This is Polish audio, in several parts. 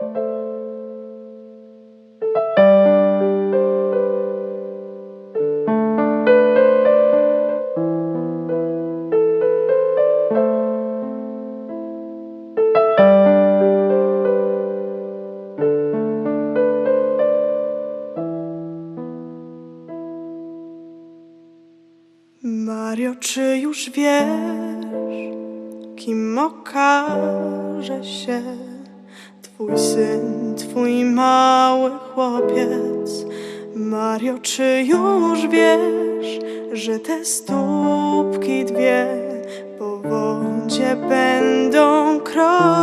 Mario, czy już wiesz, kim okaże się Twój syn, Twój mały chłopiec? Mario, czy już wiesz, że te stópki dwie po wodzie będą kroczyć?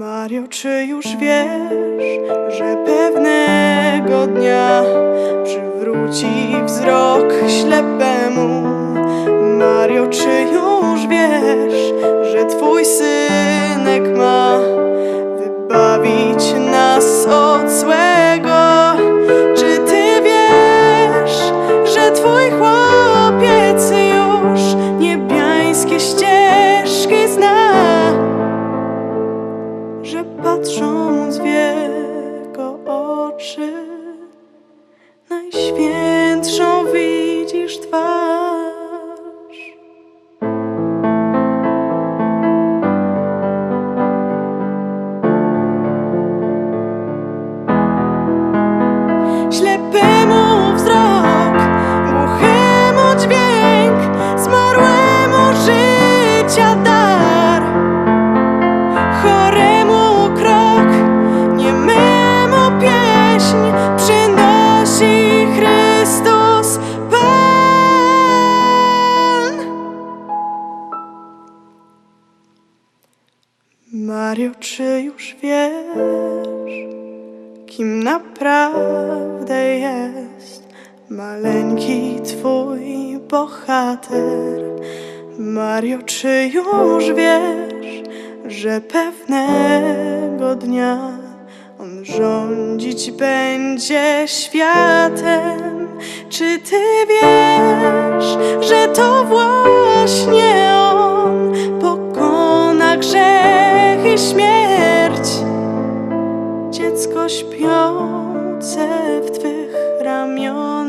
Mario, czy już wiesz, że pewnego dnia przywróci wzrok ślepemu? Mario, czy już wiesz, że twój synek ma oczy, najświętszą widzisz twarz. Ślepemu Mario, czy już wiesz? kim naprawdę jest maleńki twój bohater. Mario, czy już wiesz, że pewnego dnia rządzić będzie światem? Czy ty wiesz, że to właśnie on pokona grzech i śmierć? dziecko śpiące w Twych ramionach